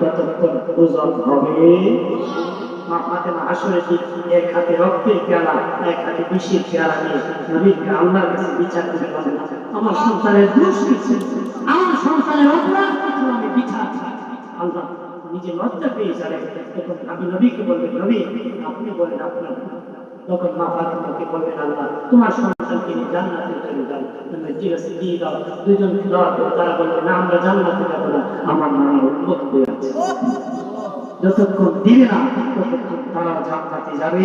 ততক্ষণ ওজন হবে? মা মা তোমার সন্তানকে জান্নাতে দুজন তারা বলবে, না, আমরা জান্নাতে যাব না। আমার মনে হয়ে আছে যতক্ষণ দিবে না ততক্ষণ তারা জান্নাতে যাবে।